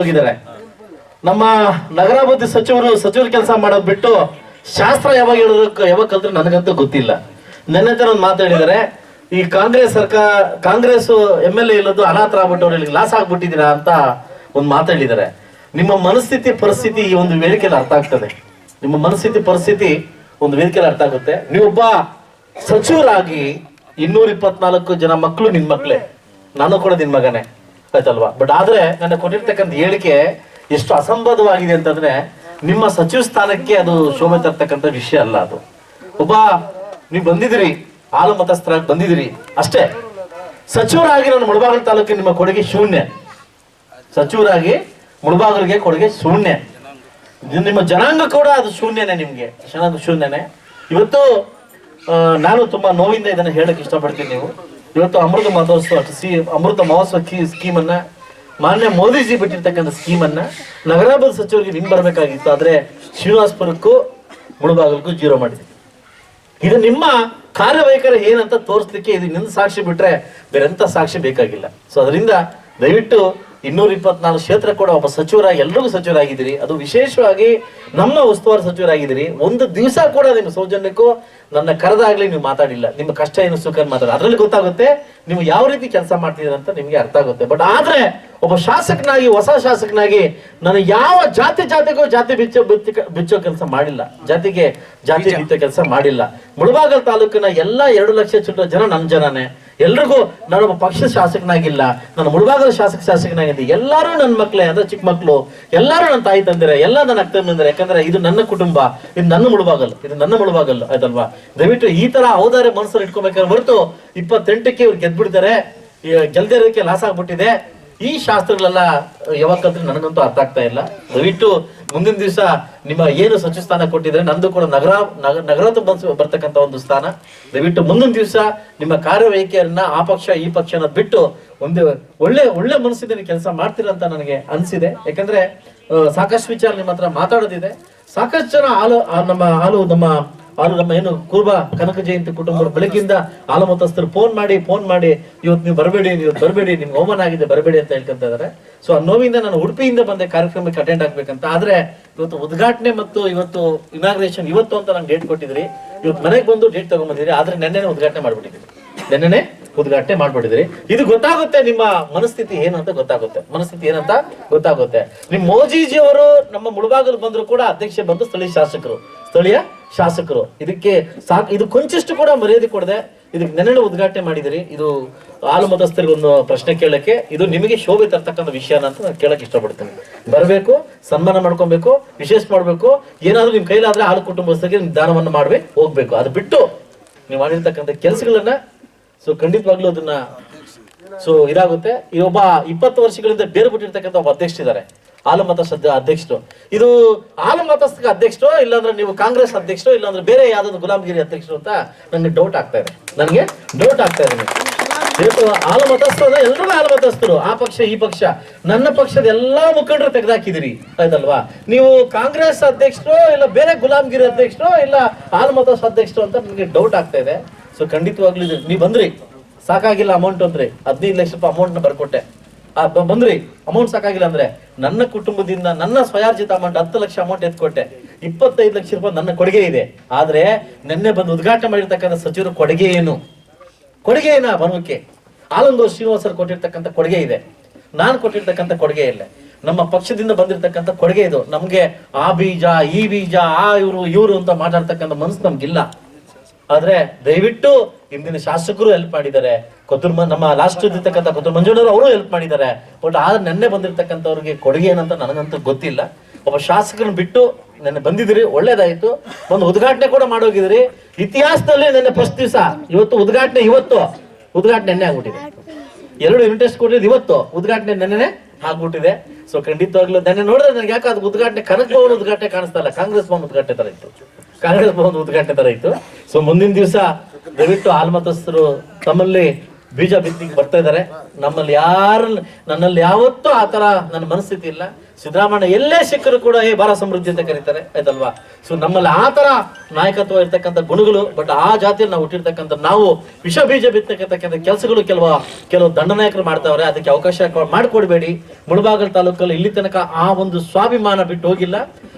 ಹೋಗಿದ್ದಾರೆ. ನಮ್ಮ ನಗರಾಭಿವೃದ್ಧಿ ಸಚಿವರು ಸಚಿವರ ಕೆಲಸ ಮಾಡೋದು ಬಿಟ್ಟು ಶಾಸ್ತ್ರ ಯಾವಾಗ ಹೇಳೋದಕ್ಕೆ ಯಾವಾಗ ಕಲ್ತ್ರೆ ನನಗಂತೂ ಗೊತ್ತಿಲ್ಲ. ನೆನ್ನೆ ತರ ಒಂದು ಮಾತಾಡಿದ್ದಾರೆ ಈ ಕಾಂಗ್ರೆಸ್ ಸರ್ಕಾರ, ಕಾಂಗ್ರೆಸ್ ಎಂ ಎಲ್ ಎ ಇಲ್ಲದ್ದು ಅನಾಥ ಆಗ್ಬಿಟ್ಟವ್ರು ಲಾಸ್ ಆಗ್ಬಿಟ್ಟಿದ್ದೀರಾ ಅಂತ ಒಂದು ಮಾತಾಡಿದ್ದಾರೆ ನಿಮ್ಮ ಮನಸ್ಥಿತಿ, ಪರಿಸ್ಥಿತಿ ಈ ಒಂದು ವೇದಿಕೆಯಲ್ಲಿ ಅರ್ಥ ಆಗ್ತದೆ. ನಿಮ್ಮ ಮನಸ್ಥಿತಿ, ಪರಿಸ್ಥಿತಿ ಒಂದು ವೇದಿಕೆಯಲ್ಲಿ ಅರ್ಥ ಆಗುತ್ತೆ. ನೀವೊಬ್ಬ ಸಚಿವರಾಗಿ ಇನ್ನೂರ ಇಪ್ಪತ್ನಾಲ್ಕು ಜನ ಮಕ್ಕಳು ನಿನ್ ಮಕ್ಳೇ. ನಾನು ಕೂಡ ನಿನ್ ಮಗನೇ. ಆಯ್ತಲ್ವಾ? ಬಟ್ ಆದ್ರೆ ನನ್ನ ಕೊಟ್ಟಿರ್ತಕ್ಕಂಥ ಹೇಳಿಕೆ ಎಷ್ಟು ಅಸಂಬದ್ಧವಾಗಿದೆ ಅಂತಂದ್ರೆ ನಿಮ್ಮ ಸಚಿವ ಸ್ಥಾನಕ್ಕೆ ಅದು ಶೋಭೆ ತರ್ತಕ್ಕಂಥ ವಿಷಯ ಅಲ್ಲ ಅದು. ಒಬ್ಬ ನೀವು ಬಂದಿದಿರಿ ಆಲು ಮತಸ್ಥರಾಗಿ ಬಂದಿದ್ದೀರಿ, ಅಷ್ಟೇ. ಸಚಿವರಾಗಿ ನಾನು ಮುಳಬಾಗಲ್ ತಾಲೂಕಿನ ನಿಮ್ಮ ಕೊಡುಗೆ ಶೂನ್ಯ. ಸಚಿವರಾಗಿ ಮುಳಬಾಗಲ್ಗೆ ಕೊಡುಗೆ ಶೂನ್ಯ. ನಿಮ್ಮ ಜನಾಂಗ ಕೂಡ ಅದು ಶೂನ್ಯನೇ ನಿಮ್ಗೆ. ಜನಾಂಗ ಶೂನ್ಯನೇ. ಇವತ್ತು ನಾನು ತುಂಬಾ ನೋವಿಂದ ಇದನ್ನ ಹೇಳಕ್ ಇಷ್ಟಪಡ್ತೀನಿ ನೀವು. ಇವತ್ತು ಅಮೃತ ಮಹೋತ್ಸವ ಅಮೃತ ಮಹೋತ್ಸವ ಸ್ಕೀಮ್ ಅನ್ನ ಮಾನ್ಯ ಮೋದಿಜಿ ಬಿಟ್ಟಿರ್ತಕ್ಕಂಥ ಸ್ಕೀಮ್ ಅನ್ನ ನಗರಾಭಿವೃದ್ಧಿ ಸಚಿವರಿಗೆ ನಿಮ್ ಬರಬೇಕಾಗಿತ್ತು. ಆದ್ರೆ ಶ್ರೀನಿವಾಸ್ಪುರಕ್ಕೂ ಮುಳುಬಾಗಲಕ್ಕೂ ಜೀರೋ ಮಾಡಿದೆ. ಇದು ನಿಮ್ಮ ಕಾರ್ಯವೈಖರಿ ಏನಂತ ತೋರಿಸ್ಲಿಕ್ಕೆ ಇದು ನಿನ್ನ ಸಾಕ್ಷಿ ಬಿಟ್ರೆ ಬೇರೆಂತ ಸಾಕ್ಷಿ ಬೇಕಾಗಿಲ್ಲ. ಸೊ ಅದರಿಂದ ದಯವಿಟ್ಟು ಇನ್ನೂರ ಇಪ್ಪತ್ನಾಲ್ಕು ಕ್ಷೇತ್ರ ಕೂಡ ಒಬ್ಬ ಸಚಿವರಾಗಿ ಎಲ್ಲರಿಗೂ ಸಚಿವರಾಗಿದ್ದೀರಿ. ಅದು ವಿಶೇಷವಾಗಿ ನಮ್ಮ ಉಸ್ತುವಾರಿ ಸಚಿವರಾಗಿದ್ದೀರಿ. ಒಂದು ದಿವಸ ಕೂಡ ನಿಮ್ಮ ಸೌಜನ್ಯಕ್ಕೂ ನನ್ನ ಕರೆದಾಗ್ಲಿ ನೀವು ಮಾತಾಡಿಲ್ಲ. ನಿಮ್ಮ ಕಷ್ಟ ಏನು ಸುಖ ಮಾತಾಡಿ ಅದ್ರಲ್ಲಿ ಗೊತ್ತಾಗುತ್ತೆ ನೀವು ಯಾವ ರೀತಿ ಕೆಲಸ ಮಾಡ್ತಿದ್ದೀರ ಅಂತ ನಿಮಗೆ ಅರ್ಥ ಆಗುತ್ತೆ. ಬಟ್ ಆದ್ರೆ ಒಬ್ಬ ಶಾಸಕನಾಗಿ ಹೊಸ ಶಾಸಕನಾಗಿ ನಾನು ಯಾವ ಜಾತಿ ಜಾತಿಗೂ ಜಾತಿ ಬಿಚ್ಚೋ ಬಿಚ್ಚ- ಬಿಚ್ಚೋ ಕೆಲಸ ಮಾಡಿಲ್ಲ. ಜಾತಿಗೆ ಜಾತಿ ಬಿಚ್ಚೋ ಕೆಲಸ ಮಾಡಿಲ್ಲ. ಮುಳಬಾಗಲ್ ತಾಲೂಕಿನ ಎಲ್ಲಾ ಎರಡು ಲಕ್ಷ ಚುಟ್ಟ ಜನ ನನ್ನ ಜನನೇ. ಎಲ್ರಿಗೂ ನಾನೊಬ್ಬ ಪಕ್ಷದ ಶಾಸಕನಾಗಿಲ್ಲ ನಾನು ಮುಳುಭಾಗದ ಶಾಸಕ ಶಾಸಕನಾಗಿದ್ದೆ ಎಲ್ಲರೂ ನನ್ನ ಮಕ್ಕಳೇ ಅಂದ್ರೆ ಚಿಕ್ಕ ಮಕ್ಕಳು. ಎಲ್ಲರೂ ನನ್ನ ತಾಯಿ ತಂದಿರ ಎಲ್ಲ ನನ್ನ ಅಕ್ಕ ತಂದಿರ ಯಾಕಂದ್ರೆ ಇದು ನನ್ನ ಕುಟುಂಬ, ಇದು ನನ್ನ ಮುಳುಬಾಗಲ್, ಇದು ನನ್ನ ಮುಳುಬಾಗಲ್, ಆಯ್ತಲ್ವಾ? ದಯವಿಟ್ಟು ಈ ತರ ಔದಾರ್ಯ ಮನಸ್ಸಲ್ಲಿ ಇಟ್ಕೋಬೇಕಾದ್ರೆ ಹೊರತು ಇಪ್ಪತ್ತೆಂಟಕ್ಕೆ ಇವ್ರು ಗೆದ್ಬಿಡ್ತಾರೆ. ಗೆಲ್ದಿರೋದಕ್ಕೆ ಲಾಸ್ ಆಗ್ಬಿಟ್ಟಿದೆ. ಈ ಶಾಸ್ತ್ರಗಳೆಲ್ಲ ಯಾವಾಗ ಕಲ್ತ್ರೆ ನನಗಂತೂ ಅರ್ಥ ಆಗ್ತಾ ಇಲ್ಲ. ದಯವಿಟ್ಟು ಮುಂದಿನ ದಿವಸ ನಿಮ್ಮ ಏನು ಸಚಿವ ಸ್ಥಾನ ಕೊಟ್ಟಿದ್ರೆ ನಂದು ಕೂಡ ನಗರ, ನಗ- ನಗರದ ಬಂದು ಬರ್ತಕ್ಕಂಥ ಒಂದು ಸ್ಥಾನ. ದಯವಿಟ್ಟು ಮುಂದಿನ ದಿವಸ ನಿಮ್ಮ ಕಾರ್ಯವೈಖರಿಯನ್ನ ಆ ಪಕ್ಷ, ಈ ಪಕ್ಷ ಅನ್ನೋದು ಬಿಟ್ಟು ಒಂದು ಒಳ್ಳೆ ಒಳ್ಳೆ ಮನಸ್ಸಿನ ಕೆಲಸ ಮಾಡ್ತೀರಂತ ನನಗೆ ಅನಿಸಿದೆ. ಯಾಕಂದ್ರೆ ಸಾಕಷ್ಟು ವಿಚಾರ ನಿಮ್ಮ ಹತ್ರ ಮಾತಾಡೋದಿದೆ. ಸಾಕಷ್ಟು ಜನ ಹಾಲು ನಮ್ಮ ಹಾಲು ನಮ್ಮ ಹಾಲು ನಮ್ಮ ಏನು ಕುರುಬ ಕನಕ ಜಯಂತಿ ಕುಟುಂಬದ ಬೆಳಗ್ಗಿಂದ ಆಲಮತಸ್ಥರು ಮತಸ್ಥರು ಫೋನ್ ಮಾಡಿ ಫೋನ್ ಮಾಡಿ ಇವತ್ತು ನೀವು ಬರಬೇಡಿ ನೀವು ಬರಬೇಡಿ ನಿಮ್ಗೆ ಓಮನ್ ಆಗಿದೆ ಬರಬೇಡಿ ಅಂತ ಹೇಳ್ಕೊಂತ ಇದಾರೆ. ಸೊ ಆ ನೋವಿಂದ ನಾನು ಉಡುಪಿಯಿಂದ ಬಂದೆ ಕಾರ್ಯಕ್ರಮಕ್ಕೆ ಅಟೆಂಡ್ ಆಗ್ಬೇಕಂತ. ಆದ್ರೆ ಇವತ್ತು ಉದ್ಘಾಟನೆ ಮತ್ತು ಇವತ್ತು ಇನಾಗ್ರೇಷನ್ ಇವತ್ತು ಅಂತ ನಂಗೆ ಡೇಟ್ ಕೊಟ್ಟಿದ್ರಿ. ಇವತ್ತು ಮನೆಗೆ ಬಂದು ಡೇಟ್ ತಗೊಂಡ್ಬಂದಿದ್ರಿ ಆದ್ರೆ ನೆನ್ನೆನೆ ಉದ್ಘಾಟನೆ ಮಾಡ್ಬಿಟ್ಟಿದ್ರಿ. ನೆನ್ನೆನೆ ಉದ್ಘಾಟನೆ ಮಾಡ್ಬಿಟ್ಟಿದ್ರಿ. ಇದು ಗೊತ್ತಾಗುತ್ತೆ ನಿಮ್ಮ ಮನಸ್ಥಿತಿ ಏನು ಅಂತ ಗೊತ್ತಾಗುತ್ತೆ. ಮನಸ್ಥಿತಿ ಏನಂತ ಗೊತ್ತಾಗುತ್ತೆ. ನಿಮ್ ಮೋಜಿಜಿ ಅವರು ನಮ್ಮ ಮುಳಬಾಗಲು ಬಂದ್ರು ಕೂಡ ಅಧ್ಯಕ್ಷ ಬಂದು ಸ್ಥಳೀಯ ಶಾಸಕರು. ಸ್ಥಳೀಯ ಶಾಸಕರು. ಇದಕ್ಕೆ ಸಾಕ್ ಇದು ಕೊಂಚಿಷ್ಟು ಕೂಡ ಮರ್ಯಾದೆ ಕೊಡದೆ ಇದಕ್ಕೆ ನೆನಳು ಉದ್ಘಾಟನೆ ಮಾಡಿದಿರಿ. ಇದು ಹಾಲು ಮತಸ್ಥರಿಗೆ ಒಂದು ಪ್ರಶ್ನೆ ಕೇಳಕ್ಕೆ ಇದು ನಿಮಗೆ ಶೋಭೆ ತರ್ತಕ್ಕಂಥ ವಿಷಯನ ಅಂತ ನಾನು ಕೇಳಕ್ಕೆ ಇಷ್ಟಪಡ್ತೇನೆ. ಬರಬೇಕು, ಸನ್ಮಾನ ಮಾಡ್ಕೊಬೇಕು, ವಿಶೇಷ ಮಾಡಬೇಕು, ಏನಾದರೂ ನಿಮ್ಮ ಕೈಲಾದ್ರೆ ಹಾಲು ಕುಟುಂಬಸ್ಥರಿಗೆ ದಾನವನ್ನು ಮಾಡ್ಬೇಕು ಹೋಗ್ಬೇಕು. ಅದು ಬಿಟ್ಟು ನೀವು ಮಾಡಿರ್ತಕ್ಕಂಥ ಕೆಲಸಗಳನ್ನ ಸೊ ಖಂಡಿತವಾಗ್ಲೂ ಅದನ್ನ ಸೊ ಇದಾಗುತ್ತೆ. ಈ ಒಬ್ಬ ಇಪ್ಪತ್ತು ವರ್ಷಗಳಿಂದ ಬೇರೆ ಬಿಟ್ಟಿರ್ತಕ್ಕಂಥ ಒಬ್ಬ ಅಧ್ಯಕ್ಷರಿದ್ದಾರೆ. ಹಾಲು ಮತ ಸದ್ಯ ಅಧ್ಯಕ್ಷರು. ಇದು ಆಲಮತಸ್ಥಕ ಮತಸ್ಥ ಅಧ್ಯಕ್ಷರು ಇಲ್ಲಾಂದ್ರೆ ನೀವು ಕಾಂಗ್ರೆಸ್ ಅಧ್ಯಕ್ಷರು ಇಲ್ಲಾಂದ್ರೆ ಬೇರೆ ಯಾವ್ದಾದ್ರು ಗುಲಾಮಗಿರಿ ಅಧ್ಯಕ್ಷರು ಅಂತ ನನಗೆ ಡೌಟ್ ಆಗ್ತಾ ಇದೆ. ನನಗೆ ಡೌಟ್ ಆಗ್ತಾ ಇದೆ ಇವತ್ತು ಆಲಮತಸ್ಥರು, ಎಲ್ರಿಗೂ ಹಾಲು ಆ ಪಕ್ಷ, ಈ ಪಕ್ಷ, ನನ್ನ ಪಕ್ಷದ ಎಲ್ಲಾ ಮುಖಂಡರು ತೆಗೆದಾಕಿದಿರಿ ಆಯ್ತಲ್ವಾ? ನೀವು ಕಾಂಗ್ರೆಸ್ ಅಧ್ಯಕ್ಷರು ಇಲ್ಲ ಬೇರೆ ಗುಲಾಮಗಿರಿ ಅಧ್ಯಕ್ಷರು ಇಲ್ಲ ಆಲಮತ ಮತಸ್ಥ ಅಧ್ಯಕ್ಷರು ಅಂತ ನನಗೆ ಡೌಟ್ ಆಗ್ತಾ ಇದೆ. ಸೊ ಖಂಡಿತವಾಗ್ಲೂ ಇದು ನೀವು ಬಂದ್ರಿ. ಸಾಕಾಗಿಲ್ಲ ಅಮೌಂಟ್ ಅಂದ್ರೆ. ಹದಿನೈದು ಲಕ್ಷ ರೂಪಾಯಿ ಅಮೌಂಟ್ನ ಬರ್ಕೊಟ್ಟೆ. ಬಂದ್ರಿ. ಅಮೌಂಟ್ ಸಾಕಾಗಿಲ್ಲ ಅಂದ್ರೆ. ನನ್ನ ಕುಟುಂಬದಿಂದ ನನ್ನ ಸ್ವಯಾರ್ಜಿತ ಅಮೌಂಟ್ ಹತ್ತು ಲಕ್ಷ ಅಮೌಂಟ್ ಎತ್ಕೊಟ್ಟೆ. ಇಪ್ಪತ್ತೈದು ಲಕ್ಷ ರೂಪಾಯಿ ನನ್ನ ಕೊಡುಗೆ ಇದೆ. ಆದರೆ ನಿನ್ನೆ ಬಂದು ಉದ್ಘಾಟನೆ ಮಾಡಿರ್ತಕ್ಕಂಥ ಸಚಿವರು ಕೊಡುಗೆ ಏನು? ಕೊಡುಗೆ ಏನ ಬರೋಕೆ ಆಲಂಗೋ ಶ್ರೀನಿವಾಸರು ಕೊಟ್ಟಿರ್ತಕ್ಕಂಥ ಕೊಡುಗೆ ಇದೆ. ನಾನು ಕೊಟ್ಟಿರ್ತಕ್ಕಂಥ ಕೊಡುಗೆ ಇಲ್ಲ. ನಮ್ಮ ಪಕ್ಷದಿಂದ ಬಂದಿರತಕ್ಕಂಥ ಕೊಡುಗೆ ಇದು. ನಮಗೆ ಆ ಬೀಜ, ಈ ಬೀಜ, ಆ ಇವರು ಇವರು ಅಂತ ಮಾತಾಡ್ತಕ್ಕಂಥ ಮನಸ್ಸು ನಮ್ಗಿಲ್ಲ. ಆದ್ರೆ ದಯವಿಟ್ಟು ಇಂದಿನ ಶಾಸಕರು ಹೆಲ್ಪ್ ಮಾಡಿದ್ದಾರೆ. ಕೊತ್ತೂರು ನಮ್ಮ ಲಾಸ್ಟ್ ಇರ್ತಕ್ಕಂಥ ಕೊತ್ತೂರು ಮಂಜುಳವರು ಅವರು ಹೆಲ್ಪ್ ಮಾಡಿದ್ದಾರೆ. ಬಟ್ ಆದ್ರೆ ನೆನ್ನೆ ಬಂದಿರತಕ್ಕಂಥವ್ರಿಗೆ ಕೊಡುಗೆ ಏನಂತ ನನಗಂತೂ ಗೊತ್ತಿಲ್ಲ. ಒಬ್ಬ ಶಾಸಕರನ್ನ ಬಿಟ್ಟು ನೆನ್ನೆ ಬಂದಿದ್ದೀರಿ, ಒಳ್ಳೇದಾಯ್ತು. ಒಂದು ಉದ್ಘಾಟನೆ ಕೂಡ ಮಾಡೋಗಿದ್ರಿ ಇತಿಹಾಸದಲ್ಲಿ ನೆನ್ನೆ ಫಸ್ಟ್ ದಿವಸ, ಇವತ್ತು ಉದ್ಘಾಟನೆ ಇವತ್ತು. ಉದ್ಘಾಟನೆ ನೆನ್ನೆ ಆಗ್ಬಿಟ್ಟಿದೆ. ಎರಡು ಇಂಟ್ರೆಸ್ಟ್ ಕೊಟ್ಟಿದ್ದು ಇವತ್ತು. ಉದ್ಘಾಟನೆ ನೆನ್ನೆ ಆಗ್ಬಿಟ್ಟಿದೆ. ಸೊ ಖಂಡಿತವಾಗ್ಲೂ ನೆನ್ನೆ ನೋಡಿದ್ರೆ ನನಗೆ ಯಾಕೆ ಅದು ಉದ್ಘಾಟನೆ ಕನಕ ಉದ್ಘಾಟನೆ ಕಾಣಿಸ್ತಾ ಇಲ್ಲ. ಕಾಂಗ್ರೆಸ್ ಭವನ ಉದ್ಘಾಟನೆ ತರ ಇತ್ತು. ಕಾಂಗ್ರೆಸ್ ಭವನ ಉದ್ಘಾಟನೆ ತರ ಇತ್ತು. ಸೊ ಮುಂದಿನ ದಿವಸ ದಯವಿಟ್ಟು ಆಲ್ಮತಸ್ಥರು ತಮ್ಮಲ್ಲಿ ಬೀಜ ಬಿತ್ತಿಗೆ ಬರ್ತಾ ಇದ್ದಾರೆ. ನಮ್ಮಲ್ಲಿ ಯಾರು, ನನ್ನಲ್ಲಿ ಯಾವತ್ತೂ ಆ ಥರ ನನ್ನ ಮನಸ್ಥಿತಿ ಇಲ್ಲ. ಸಿದ್ದರಾಮಯ್ಯ ಎಲ್ಲೇ ಸಿಕ್ಕರು ಕೂಡ ಏ ಬಾರ ಸಮೃದ್ಧಿ ಅಂತ ಕರೀತಾರೆ. ಆಯ್ತಲ್ವಾ? ಸೊ ನಮ್ಮಲ್ಲಿ ಆ ಥರ ನಾಯಕತ್ವ ಇರ್ತಕ್ಕಂಥ ಗುಣಗಳು ಬಟ್ ಆ ಜಾತಿಯಲ್ಲಿ ನಾವು ಹುಟ್ಟಿರ್ತಕ್ಕಂಥ, ನಾವು ವಿಷ ಬೀಜ ಬಿತ್ತಕ್ಕಂಥ ಕೆಲಸಗಳು ಕೆಲವು ಕೆಲವು ದಂಡನಾಯಕರು ಮಾಡ್ತಾವ್ರೆ. ಅದಕ್ಕೆ ಅವಕಾಶ ಮಾಡಿಕೊಡ್ಬೇಡಿ ಮಾಡ್ಕೊಡ್ಬೇಡಿ. ಮುಳಬಾಗಲ್ ತಾಲೂಕಲ್ಲಿ ಇಲ್ಲಿ ತನಕ ಆ ಒಂದು ಸ್ವಾಭಿಮಾನ ಬಿಟ್ಟು ಹೋಗಿಲ್ಲ.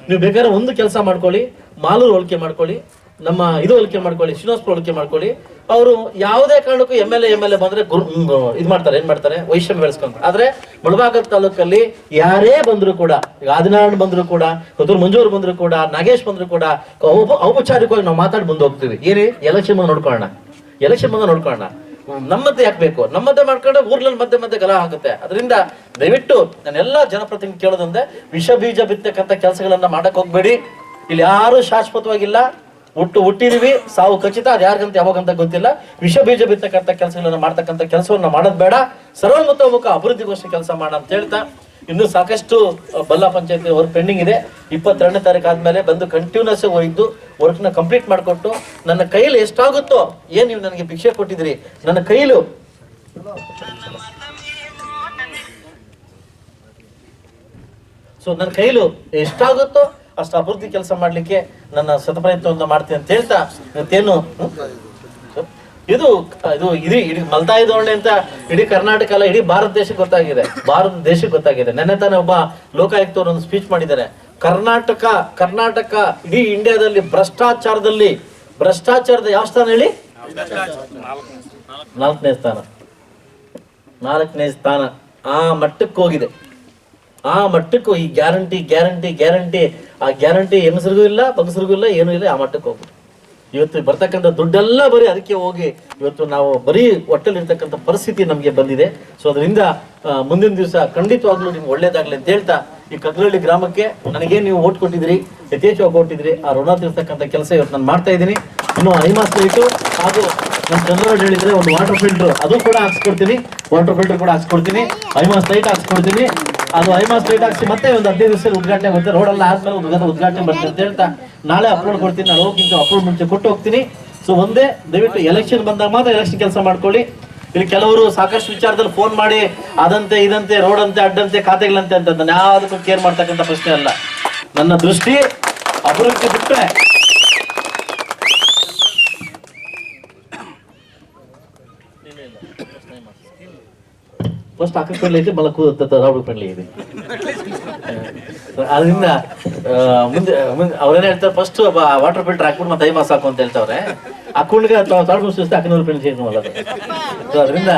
ನೀವು ಬೇಕಾದ್ರೆ ಒಂದು ಕೆಲಸ ಮಾಡ್ಕೊಳ್ಳಿ. ಮಾಲೂರು ಹೋಲಿಕೆ ಮಾಡ್ಕೊಳ್ಳಿ, ನಮ್ಮ ಇದು ಹೋಲಿಕೆ ಮಾಡ್ಕೊಳ್ಳಿ, ಶ್ರೀನಿವಾಸ್ಪುರ ಹೋಲಿಕೆ ಮಾಡ್ಕೊಳ್ಳಿ. ಅವರು ಯಾವುದೇ ಕಾರಣಕ್ಕೂ M L A M L A ಬಂದ್ರೆ ಇದು ಮಾಡ್ತಾರೆ, ಏನ್ ಮಾಡ್ತಾರೆ? ವೈಷಮ್ಯ ಬೆಳೆಸ್ಕೊಂತಾರೆ ಆದ್ರೆ ಮುಳಬಾಗಲ್ ತಾಲೂಕಲ್ಲಿ ಯಾರೇ ಬಂದ್ರು ಕೂಡ ಆದಿನಾರಾಯಣ ಬಂದ್ರು ಕೂಡ ಕೊತ್ತೂರು ಮಂಜೂರು ಬಂದ್ರು ಕೂಡ, ನಾಗೇಶ್ ಬಂದ್ರು ಕೂಡ, ಔಪ- ಔಪಚಾರಿಕವಾಗಿ ನಾವು ಮಾತಾಡಿ ಬಂದು ಹೋಗ್ತೀವಿ. ಏನೇ? ಎಲೆಕ್ಷನ್ ಬಂದು ನೋಡ್ಕೊಳ್ಳೋಣ. ಎಲೆಕ್ಷನ್ ಬಂದು ನೋಡ್ಕೊಳ್ಳೋಣ. ಬೇಕು ನಮ್ಮತ್ತೆ ಮಾಡ್ಕೊಂಡ್ರೆ ಊರ್ನಲ್ಲಿ ಮಧ್ಯೆ ಮಧ್ಯೆ ಗಲ ಆಗುತ್ತೆ. ಅದರಿಂದ ದಯವಿಟ್ಟು ನಾನೆಲ್ಲ ಜನಪ್ರತಿನಿಧಿ ಕೇಳೋದಂದ್ರೆ ವಿಷ ಬೀಜ ಬಿತ್ತಕ್ಕಂಥ ಕೆಲಸಗಳನ್ನ ಮಾಡಕ್ ಹೋಗ್ಬೇಡಿ. ಇಲ್ಲಿ ಯಾರು ಶಾಶ್ವತವಾಗಿಲ್ಲ, ಹುಟ್ಟು ಹುಟ್ಟಿದೀವಿ, ಸಾವು ಖಚಿತ ಅದು ಯಾರಿಗಂತ, ಯಾವಾಗಂತ ಗೊತ್ತಿಲ್ಲ. ವಿಷ ಬೀಜ ಬಿತ್ತಕ್ಕಂಥ ಕೆಲಸಗಳನ್ನ ಮಾಡ್ತಕ್ಕಂಥ ಕೆಲಸವನ್ನ ಮಾಡೋದು ಬೇಡ. ಸರ್ವಮತೋಮುಖ ಅಭಿವೃದ್ಧಿಗೋಸ್ಕರ ಕೆಲಸ ಮಾಡ ಅಂತ ಹೇಳ್ತಾ, ಇನ್ನು ಸಾಕಷ್ಟು ಬಲ್ಲ ಪಂಚಾಯತಿ ವರ್ಕ್ ಪೆಂಡಿಂಗ್ ಇದೆ. ಇಪ್ಪತ್ತೆರಡನೇ ತಾರೀಕು ಆದಮೇಲೆ ಬಂದು ಕಂಟಿನ್ಯೂಸ್ ಹೋಗಿದ್ದು ವರ್ಕ್ನ ಕಂಪ್ಲೀಟ್ ಮಾಡಿಕೊಟ್ಟು, ನನ್ನ ಕೈಲಿ ಎಷ್ಟಾಗುತ್ತೋ, ಏನ್ ನೀವು ನನಗೆ ಭಿಕ್ಷೆ ಕೊಟ್ಟಿದ್ರಿ ನನ್ನ ಕೈಲು. ಸೊ ನನ್ನ ಕೈಲು ಎಷ್ಟಾಗುತ್ತೋ ಅಷ್ಟು ಅಭಿವೃದ್ಧಿ ಕೆಲಸ ಮಾಡ್ಲಿಕ್ಕೆ ನನ್ನ ಸತಪ್ರಯತ್ನವನ್ನು ಮಾಡ್ತೀನಿ ಅಂತ ಹೇಳ್ತಾ ಮತ್ತೇನು? ಇದು ಇದು ಇಡೀ ಇಡೀ ಮಲ್ತಾಯಿ ಧೋರಣೆ ಅಂತ ಇಡೀ ಕರ್ನಾಟಕ ಅಲ್ಲ, ಇಡೀ ಭಾರತ ದೇಶಕ್ಕೆ ಗೊತ್ತಾಗಿದೆ. ಭಾರತ ದೇಶಕ್ಕೆ ಗೊತ್ತಾಗಿದೆ. ನೆನ್ನೆ ತಾನೇ ಒಬ್ಬ ಲೋಕಾಯುಕ್ತವರು ಒಂದು ಸ್ಪೀಚ್ ಮಾಡಿದ್ದಾರೆ. ಕರ್ನಾಟಕ ಕರ್ನಾಟಕ ಇಡೀ ಇಂಡಿಯಾದಲ್ಲಿ ಭ್ರಷ್ಟಾಚಾರದಲ್ಲಿ, ಭ್ರಷ್ಟಾಚಾರದ ಯಾವ ಸ್ಥಾನ ಹೇಳಿ? ನಾಲ್ಕನೇ ಸ್ಥಾನ. ನಾಲ್ಕನೇ ಸ್ಥಾನ. ಆ ಮಟ್ಟಕ್ಕೆ ಹೋಗಿದೆ. ಆ ಮಟ್ಟಕ್ಕೂ ಈ ಗ್ಯಾರಂಟಿ ಗ್ಯಾರಂಟಿ ಗ್ಯಾರಂಟಿ, ಆ ಗ್ಯಾರಂಟಿ ಹೆಂಗಸರಿಗೂ ಇಲ್ಲ, ಬಗಸರಿಗೂ ಇಲ್ಲ, ಏನೂ ಇಲ್ಲ, ಆ ಮಟ್ಟಕ್ಕೆ ಹೋಗ್ಬಿಟ್ಟು ಇವತ್ತು ಬರ್ತಕ್ಕಂಥ ದುಡ್ಡೆಲ್ಲ ಬರೀ ಅದಕ್ಕೆ ಹೋಗಿ ಇವತ್ತು ನಾವು ಬರೀ ಒಟ್ಟಲ್ಲಿರ್ತಕ್ಕಂಥ ಪರಿಸ್ಥಿತಿ ನಮಗೆ ಬಂದಿದೆ. ಸೊ ಅದರಿಂದ ಮುಂದಿನ ದಿವಸ ಖಂಡಿತವಾಗ್ಲೂ ನಿಮ್ಗೆ ಒಳ್ಳೇದಾಗಲಿ ಅಂತ ಹೇಳ್ತಾ ಈ ಕಗ್ಲಹಳ್ಳಿ ಗ್ರಾಮಕ್ಕೆ ನನಗೇನು ನೀವು ಓಟ್ ಕೊಟ್ಟಿದ್ರಿ ಯಥೇಚ್ಛವಾಗಿ ಕೊಟ್ಟಿದ್ರಿ ಆ ಋಣ ತೀರ್ತಕ್ಕಂಥ ಕೆಲಸ ಇವತ್ತು ನಾನು ಮಾಡ್ತಾ ಇದ್ದೀನಿ. ಇನ್ನು ಐಮಾಸ್ ಲೈಟು ಹಾಗೂ ನಮ್ಮ ಚಂದ್ರರಾಜ್ ಹೇಳಿದ್ರೆ ಒಂದು ವಾಟರ್ ಫಿಲ್ಟರ್ ಅದು ಕೂಡ ಹಾಕ್ಸ್ಕೊಡ್ತೀನಿ. ವಾಟರ್ ಫಿಲ್ಟರ್ ಕೂಡ ಹಾಕ್ಸ್ಕೊಡ್ತೀನಿ. High mast light ಹಾಕ್ಸ್ಕೊಡ್ತೀನಿ. ಅದು ಐಮಾಸ್ ಲೈಟ್ ಹಾಕ್ಸಿ ಮತ್ತೆ ಒಂದು ಹದಿನೈದು ದಿವಸ ಉದ್ಘಾಟನೆ ಬರುತ್ತೆ ರೋಡ್ ಎಲ್ಲ ಆದ್ಮೇಲೆ ಉದ್ಘಾಟನೆ ಉದ್ಘಾಟನೆ ಬರ್ತದೆ ಅಂತ ಹೇಳ್ತಾ ನಾಳೆ ಅಪ್ಲೋಡ್ ಕೊಡ್ತೀನಿ. ನಾನು ಹೋಗಿಂತ ಅಪ್ಲೋಡ್ ಮುಂಚೆ ಕೊಟ್ಟು ಹೋಗ್ತೀನಿ. ಸೊ ಒಂದೇ, ದಯವಿಟ್ಟು ಎಲೆಕ್ಷನ್ ಬಂದಾಗ ಮಾತ್ರ ಎಲೆಕ್ಷನ್ ಕೆಲಸ ಮಾಡ್ಕೊಳ್ಳಿ. ಇಲ್ಲಿ ಕೆಲವರು ಸಾಕಷ್ಟು ವಿಚಾರದಲ್ಲಿ ಫೋನ್ ಮಾಡಿ, ಅದಂತೆ, ಇದಂತೆ ರೋಡ್ ಅಂತೆ, ಅಡ್ಡಂತೆ, ಖಾತೆಗಳಂತೆ ಅಂತ ಯಾವುದಕ್ಕೂ ಕೇರ್ ಮಾಡ್ತಕ್ಕಂಥ ಪ್ರಶ್ನೆ ಅಲ್ಲ. ನನ್ನ ದೃಷ್ಟಿ ಅಭಿವೃದ್ಧಿ ಬಿಟ್ಟರೆ ಫಸ್ಟ್ ಅಕ್ಕ ಪೆಂಡ್ಲಿ ಐತಿ ಮಲಕು ರಾಬಡಿ ಪೆಂಡ್ಲಿ ಇದೆ ಅದರಿಂದ ಮುಂದೆ ಮುಂದೆ ಅವ್ರೇನ್ ಹೇಳ್ತಾರೆ ಫಸ್ಟ್ ವಾಟರ್ ಫಿಲ್ಟರ್ ಹಾಕ್ಬಿಟ್ಟು ಮತ್ತೆ ಐ ಮಾಸ್ ಹಾಕು ಅಂತ ಹೇಳ್ತಾವ್ರೆ ಅಕ್ಕಂಡ್ಗೆ ತಾಳ್ಮು ಸುಸ್ತು ಅಕ್ಕನೂರು ಫ್ರೆಂಡ್ಸ್ ಸೊ ಅದರಿಂದ